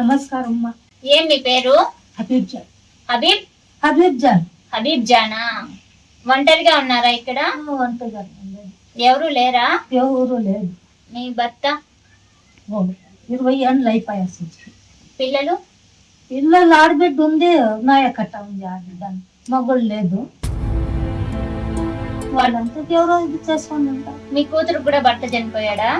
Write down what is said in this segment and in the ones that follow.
నమస్కారం అమ్మా. ఏం మీ పేరు? హబీబ్ జాన్. హబీబ్? హబీబ్ జాన్. హబీబ్ జానా? ఒంటరిగా ఉన్నారా ఇక్కడ? ఒంటరిగా. ఎవరు లేరా? ఎవరు లేదు మీ భర్త? ఇరవై ఏళ్ళు అయిపోయాయి అసలు పిల్లలు? పిల్లలు ఆడబిడ్డ ఉంది నాయకట్ట ఉంది ఆడబిడ్డ మగోళ్ళు లేదు. వాళ్ళంతా ఎవరో ఇది చేసుకొని ఉంటారు మీ కూతురు కూడా భర్త చనిపోయాడా.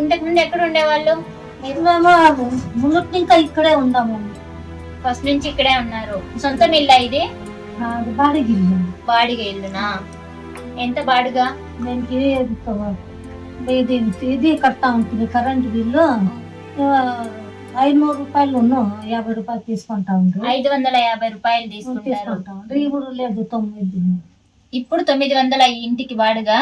ఇంతకు ముందు ఎక్కడ ఉండేవాళ్ళు? మునుటి ఇంకా ఇక్కడే ఉన్నాము. ఫస్ట్ నుంచి ఇక్కడే ఉన్నారు. సొంత ఇల్లా ఇది? బాడిగి ఇల్లు. బాడిగ ఇల్లునా? ఎంత బాడుగా? దీనికి ఇది ఇది కడతా ఉంటుంది? కరెంట్ బిల్లు ఐనూరు రూపాయలు ఉన్ను యాభై రూపాయలు తీసుకుంటా ఉంటారు ఐదు వందల యాభై రూపాయలు తీసుకుంటా ఉంటారు ఇప్పుడు లేదు తొమ్మిది. ఇప్పుడు తొమ్మిది వందల ఇంటికి బాడుగా?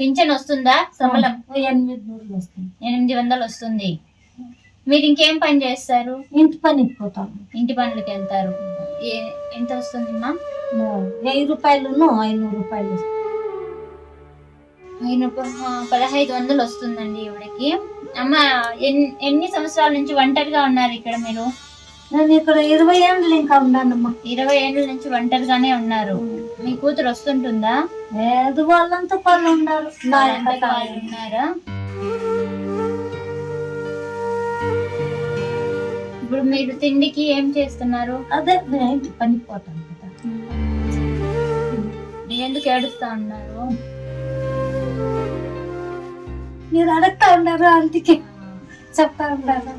పింఛన్ వస్తుందా? సంబలం ఎనిమిది నూరులు వస్తుంది ఎనిమిది వందలు వస్తుంది. మీరు ఇంకేం పని చేస్తారు? ఇంటి పనికి పోతాం. ఇంటి పనులకి వెళ్తారు. ఎంత వస్తుంది మా? వెయ్యి రూపాయలు ఐనూరు రూపాయలు పదహైదు వందలు వస్తుందండి ఇవిడకి. అమ్మ ఎన్- ఎన్ని సంవత్సరాల నుంచి ఒంటరిగా ఉన్నారు ఇక్కడ మీరు? నేను ఇక్కడ ఇరవై ఏళ్ళు ఇంకా ఉన్నానమ్మా. ఇరవై ఏళ్ళ నుంచి ఒంటరిగానే ఉన్నారు. మీ కూతురు వస్తుంటుందా? లేదు వాళ్ళంతా పనులు ఉన్నారు నా వాళ్ళు ఉన్నారా? ఇప్పుడు మీరు తిండికి ఏం చేస్తున్నారు? అదే నేను ఇంటి పనికి పోతాను కదా. ఎందుకు ఏడుస్తా ఉన్నారు? మీరు అడగతా ఉన్నారు అందుకే చెప్తా ఉన్నారు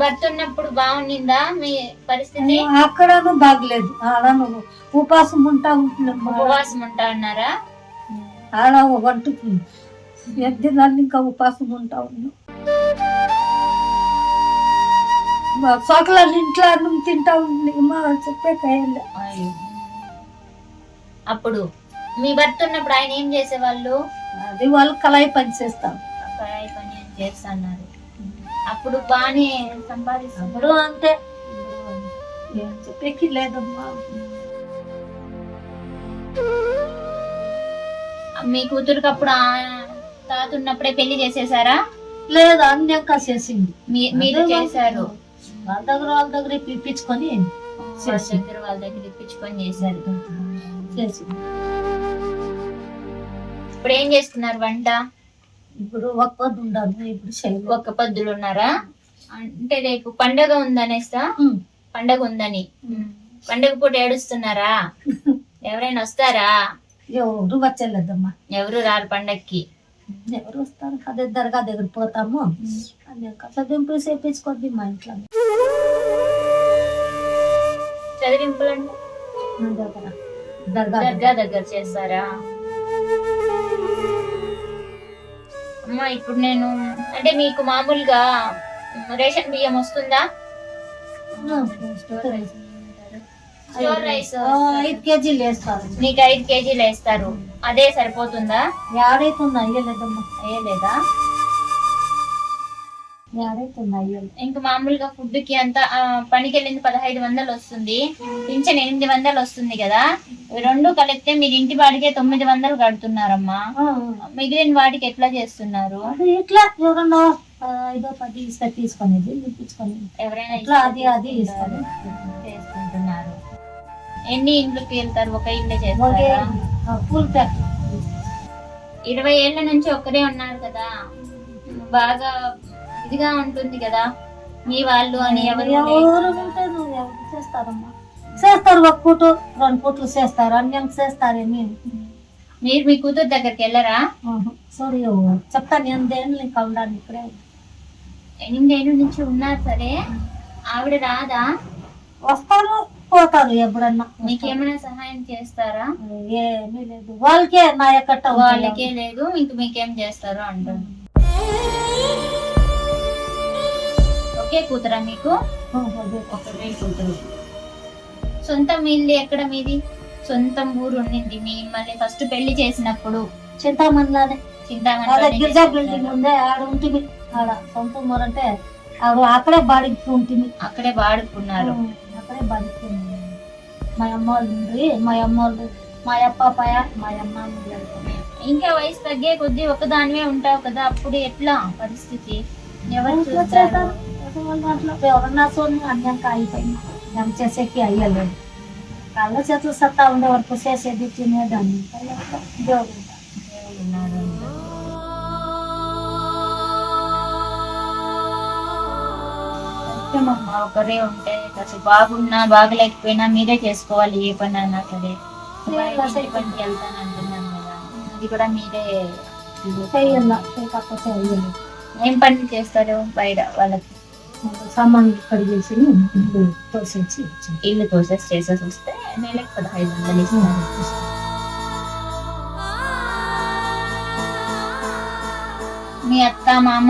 భర్త ఉన్నప్పుడు బాగుండిందా మీ పరిస్థితి? అక్కడను బాగలేదు. ఆడ నువ్వు ఉపాసం ఉంటా ఉపవాసం ఉంటా ఉన్నారా? ఆడ వంటకి ఎద్దినాళ్ళు ఇంకా ఉపాసం ఉంటా ఉన్నాం మా సోకలాన్ని ఇంట్లో అన్నం తింటా ఉంది మా చెప్పే కయ్యలే అప్పుడు మీ భర్త ఉన్నప్పుడు ఆయన ఏం చేసేవాళ్ళు? అది వాళ్ళు కళాయి పని చేస్తాం కళాయి పని చేస్తున్నారు అప్పుడు బాగానే సంపాదిస్తున్నారు అంతే. చెప్పేకి లేదమ్మా. మీ కూతురుకి అప్పుడు తాత ఉన్నప్పుడే పెళ్ళి చేసేసారా? లేదు అన్యంక చేసింది. మీ- మీరు చేశారు. వాళ్ళ దగ్గర వాళ్ళ దగ్గర పిలిపించుకొని వాళ్ళ దగ్గర వాళ్ళ దగ్గర ఇప్పించుకొని చేశారు. చేసింది. ఇప్పుడు ఏం చేస్తున్నారు వంట? ఇప్పుడు ఒక పొద్దు ఉండాలి. ఇప్పుడు చేయలేదు ఒక్క పొద్దులు ఉన్నారా? అంటే రేపు పండగ ఉందనేస్తా? పండగ ఉందని. పండగ పూట ఏడుస్తున్నారా? ఎవరైనా వస్తారా? ఎవరు వచ్చలేదమ్మా. ఎవరు రారు పండక్కి? ఎవరు వస్తారు? అదే దర్గా దగ్గర పోతాము? అట్లా దింపు చేపించుకోద్ది మా ఇంట్లో. చదివింపులంటే మా దగ్గర. దర్గా దర్గా దగ్గర చేస్తారా? అమ్మా ఇప్పుడు నేను అంటే మీకు మామూలుగా రేషన్ బియ్యం వస్తుందా? స్టోర్ రైస్ ఆ, ఐదు కేజీలు వేస్తారు. నీకు ఐదు కేజీలు వేస్తారు. అదే సరిపోతుందా? ఏడైతుంది అయ్యలేదమ్మా. అయ్యలేదు? ఇంకా మామూలుగా ఫుడ్కి అంతా పనికి వెళ్ళింది పదహైదు వందలు వస్తుంది. పింఛన్ ఎనిమిది వందలు వస్తుంది కదా. రెండు కలిపితే మీరు ఇంటి వాడికే తొమ్మిది వందలు కడుతున్నారమ్మా. మిగిలిన వాటికి ఎట్లా చేస్తున్నారు? ఇట్లా ఎవరన్నా ఐదో పది ఇస్తే తీసుకునేది నింపించుకొని ఎవరైనా ఇట్లా అది అది ఇస్తారు. చేసుకుంటున్నారు. ఎన్ని ఇండ్లకి వెళ్తారు ఒక ఇల్లు ఒకే చేస్తారా ఇరవై ఏళ్ళ నుంచి ఒక్కరే ఉన్నారు కదా. బాగా ఇదిగా ఉంటుంది కదా. మీ వాళ్ళు అని ఎవరు ఎవరు చేస్తారమ్మా? చేస్తారు ఒక పూట రెండు పూటలు చేస్తారు అన్యం చేస్తారేమి మీరు మీ కూతురు దగ్గరికి వెళ్ళరా? సారీ చెప్తాను ఎనిమిదేళ్ళు ఇంకా ఉండాలి ఇక్కడే ఎనిమిదేళ్ళ నుంచి ఉన్నారు సరే. ఆవిడ రాదా? వస్తారు పోతారు ఎప్పుడన్నా. మీకేమైనా సహాయం చేస్తారా? ఏమీ లేదు. వాళ్ళకే నా ఎక్కట వాళ్ళకే లేదు ఇంక మీకేం చేస్తారు అంటారు. ఒకే కూతురా మీకు ఒకటే కూతురు సొంతం ఇల్లు ఎక్కడ మీది? సొంతం ఊరు ఉండింది మిమ్మల్ని ఫస్ట్ పెళ్ళి చేసినప్పుడు. చింతామణిలానే. అదే చింతామణి గిరిజా బిల్డింగ్ ఉందే ఆడ ఉంటుంది ఆడ సొంత ఊరు అంటే అవి అక్కడే బాడికి ఉంటుంది అక్కడే వాడుకున్నారు అక్కడే బతుకుతుంది మా అమ్మ వాళ్ళు మా అమ్మ వాళ్ళు మా అప్ప పాయ మా అమ్మ. ఇంకా వయసు తగ్గే కొద్దీ ఒకదానివే ఉంటావు కదా అప్పుడు ఎట్లా పరిస్థితి? ఎవరు చూస్తారు? అట్లా ఎవరన్నా సోని అన్నాక అయిపోయింది మేము చేసేకి అయ్యలేదు. కళ్ళ చేతులు సత్తా ఉండే వరకు చేసేది తినేదాన్ని. దేవుడు. మా ఒకరే ఉంటే అసలు బాగున్నా బాగలేకపోయినా మీరే చేసుకోవాలి ఏ పని అన్నా సరే. పనికి వెళ్తాను అంటున్నాను కదా. అది కూడా మీరే ఏం పని చేస్తారు బయట వాళ్ళకి? సామాన్లు కడిగేసి తోసేసి. ఇల్లు తోసేసి చేసేసి వస్తే నెలకు పదహైదు వందలు ఇస్తారు. మీ అత్త మామ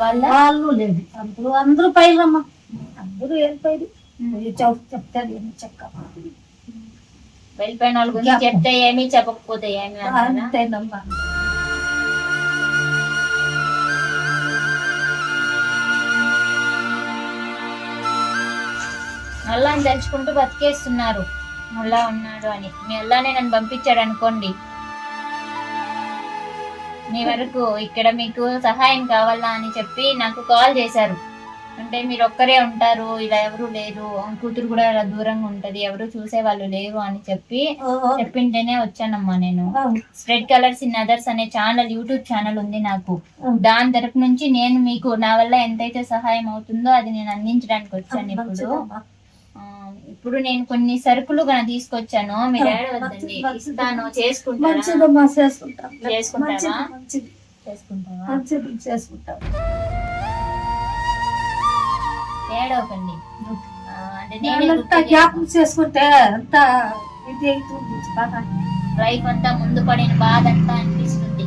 వాళ్ళ? వాళ్ళు లేదు అందరూ అందరూ పైరమ్మ అందరూ వెళ్ళిపోయారు చౌక్ చెప్తారు ఏమి చెక్క. వెళ్ళిపోయిన వాళ్ళ గురించి చెప్తే ఏమి చెప్పకపోతే ఏమి అంతేనమ్మా. అని తలుచుకుంటూ బతికేస్తున్నారు. మళ్ళా ఉన్నాడు అని. మీ అల్లానే నన్ను పంపించాడు అనుకోండి. మీ వరకు ఇక్కడ మీకు సహాయం కావాలా అని చెప్పి నాకు కాల్ చేశారు. అంటే మీరు ఒక్కరే ఉంటారు ఇలా ఎవరు లేరు కూతురు కూడా ఇలా దూరంగా ఉంటది ఎవరు చూసే వాళ్ళు లేరు అని చెప్పి చెప్పింటేనే వచ్చానమ్మా నేను. స్ప్రెడ్ కలర్స్ ఇన్ అదర్స్ అనే ఛానల్ యూట్యూబ్ ఛానల్ ఉంది నాకు. దాని తరపు నుంచి నేను మీకు నా వల్ల ఎంతైతే సహాయం అవుతుందో అది నేను అందించడానికి వచ్చాను ఇప్పుడు. ఇప్పుడు నేను కొన్ని సరుకులు గన తీసుకొచ్చాను. మీరు ఏడవద్దండి ఇస్తాను. మంచిదమ్మా చేసుకుంటాం చేసుకుంటావా? మంచిది మంచిది. చేసుకుంటావా? మంచిది చేసుకుంటాం. ఏడవకండి ఆ, అంటే నేనే వాళ్ళంతా జ్ఞాపకం చేసుకుంటే అంత ఇది అవుతుంది బాగా లైఫ్ అంతా ముందు పడిన బాధ అంతా అనిపిస్తుంది.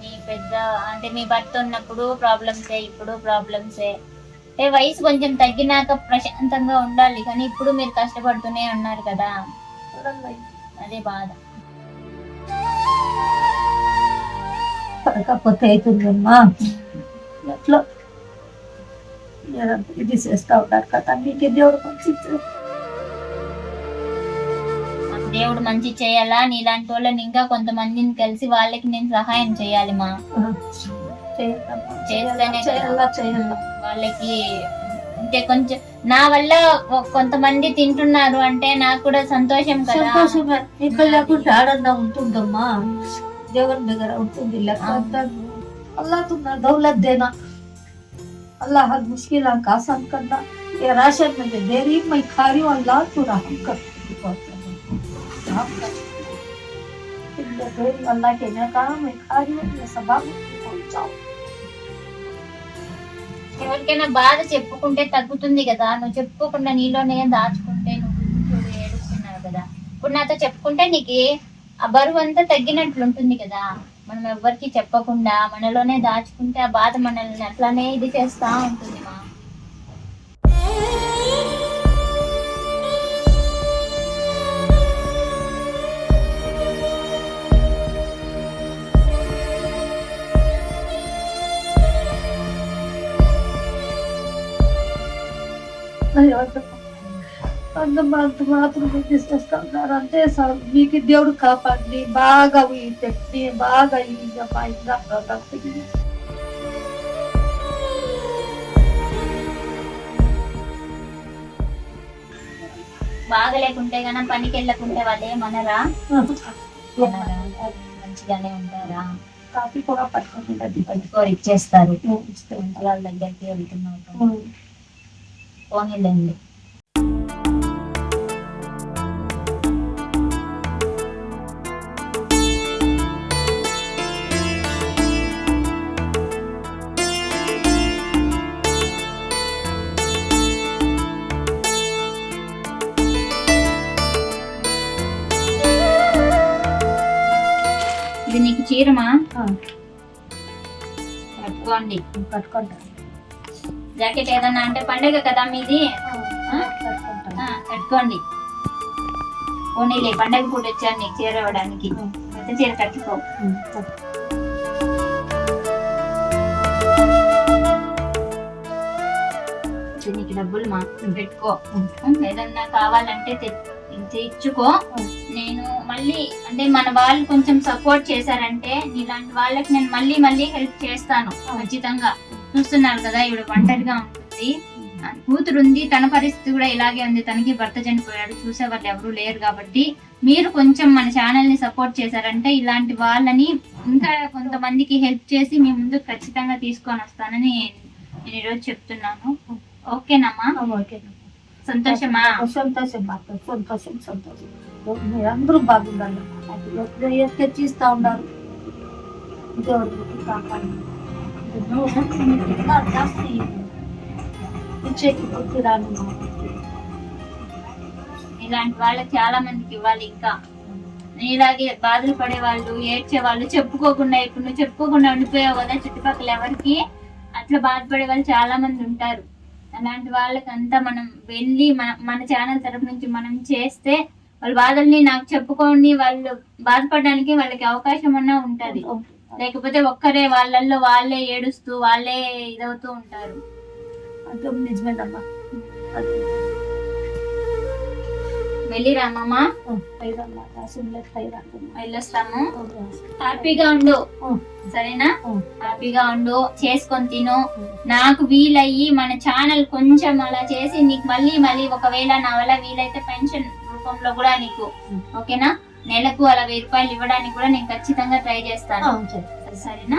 మీ పెద్ద అంటే మీ భర్త ఉన్నప్పుడు ప్రాబ్లమ్సే ఇప్పుడు ప్రాబ్లమ్సే అంటే వయసు కొంచెం తగ్గినాక ప్రశాంతంగా ఉండాలి. కానీ ఇప్పుడు మీరు కష్టపడుతూనే ఉన్నారు కదా. అదే బాధ. పడకపోతే అవుతుందమ్మా ఎట్లా? ఇది చేస్తా ఉన్నారు కదా మీకు దేవుడు మంచి దేవుడు మంచి చేయాలా? నీలాంటి వాళ్ళని ఇంకా కొంతమందిని కలిసి వాళ్ళకి నేను సహాయం చేయాలి మా. చేస్తేనే కదా. చేయాలా చేయాలా వాళ్ళకి అంటే కొంచెం నా వల్ల ఒ- కొంతమంది తింటున్నారు అంటే నాకు కూడా సంతోషం కదా సంతోషమే ఇక్కడ లేకుంటే ఆడన్నా ఉంటుందమ్మా దేవుని దగ్గర ఉంటుంది లెక్క अल्लाह तुम्हें दौलत देना अल्लाह हर मुश्किल का आसान करना ये राशन में दे दे रही मैं खा रही हूँ अल्लाह तू रहम कर रहम कर। तुमने दे रही, अल्लाह के ने कहा मैं खा रही हूँ ये सब आप पहुंचाओ ఎవరికైనా బాధ చెప్పుకుంటే తగ్గుతుంది కదా. నువ్వు చెప్పుకోకుండా నీలోనే దాచుకుంటే నువ్వు ఏడుస్తున్నావు కదా. ఇప్పుడు నాతో చెప్పుకుంటే నీకు ఆ బరువు అంతా తగ్గినట్లు ఉంటుంది కదా. మనం ఎవరికి చెప్పకుండా మనలోనే దాచుకుంటే ఆ బాధ మనల్ని అట్లానే ఇది చేస్తా ఉంటుంది. అంత అంత మాత్రం చేస్తా ఉన్నారు అంటే సార్ మీకు దేవుడు కాపాడి బాగా ఈ తెచ్చి బాగా ఈ ప్రొడక్ట్ బాగా లేకుంటే గన పనికి వెళ్ళకుంటే వాళ్ళు ఏమనరా? అనరా? మంచిగానే ఉంటారా? కాఫీ కూడా పట్టుకుంటుంది పట్టుకోరు ఇచ్చేస్తారు. వాళ్ళ దగ్గరికి వెళ్తున్నావు. పోనీలేండి ఇది నీకు చీరమా? కట్టుకోండి. కట్టుకుంటాను జాకెట్ ఏదన్నా అంటే పండగ కదా మీది? కట్టుకోండి. పోనీ పండగ కూడా వచ్చాను నీకు చీర ఇవ్వడానికి. చీర కట్టుకో. నీకు డబ్బులు మా పెట్టుకో. ఏదన్నా కావాలంటే తెచ్చుకో. నేను మళ్ళీ అంటే మన వాళ్ళు కొంచెం సపోర్ట్ చేశారంటే నీలాంటి వాళ్ళకి నేను మళ్ళీ మళ్ళీ హెల్ప్ చేస్తాను ఖచ్చితంగా. చూస్తున్నారు కదా ఇవిడ ఒంటరిగా ఉంటుంది. కూతురు ఉంది తన పరిస్థితి కూడా ఇలాగే ఉంది. తనకి భర్త చనిపోయాడు చూసే వాళ్ళు ఎవరు లేరు కాబట్టి. మీరు కొంచెం మన ఛానల్ని సపోర్ట్ చేశారంటే ఇలాంటి వాళ్ళని ఇంకా కొంతమందికి హెల్ప్ చేసి మీ ముందు ఖచ్చితంగా తీసుకొని వస్తానని నేను ఈరోజు చెప్తున్నాను. ఓకేనమ్మా? ఓకే. సంతోషమా? సంతోషం సంతోషం సంతోషం మీరందరూ బాగుండాలి. ఉన్నారు? కాపాడి ఇంకా జాస్తి ఇచ్చేకి బుద్ధి రాను మాకు. ఇలాంటి వాళ్ళకి చాలా మందికి ఇవ్వాలి ఇంకా. ఇలాగే బాధలు పడే వాళ్ళు ఏడ్చే వాళ్ళు చెప్పుకోకుండా ఇప్పుడు నువ్వు చెప్పుకోకుండా ఉండిపోయావు కదా చుట్టుపక్కల ఎవరికి? అట్లా బాధపడే వాళ్ళు చాలా మంది ఉంటారు. అలాంటి వాళ్ళకంతా మనం వెళ్ళి మన మన ఛానల్ తరపు నుంచి మనం చేస్తే వాళ్ళ బాధల్ని నాకు చెప్పుకొని వాళ్ళు బాధపడడానికి వాళ్ళకి అవకాశం అన్నా ఉంటుంది. లేకపోతే ఒక్కరే వాళ్ళల్లో వాళ్ళే ఏడుస్తూ వాళ్ళే ఇదవుతూ ఉంటారు. నిజమేనమ్మా. పైరమ్మా వెళ్ళొస్తాము. హ్యాపీగా ఉండు. సరేనా? హ్యాపీగా ఉండు. చేసుకొని తిను. నాకు వీలయ్యి మన ఛానల్ కొంచెం అలా చేసి నీకు మళ్ళీ మళ్ళీ ఒకవేళ నా వల్ల వీలైతే పెన్షన్ రూపంలో కూడా నీకు. ఓకేనా? నెలకు అలా వెయ్యి రూపాయలు ఇవ్వడానికి కూడా నేను ఖచ్చితంగా ట్రై చేస్తాను. సరే. సరేనా?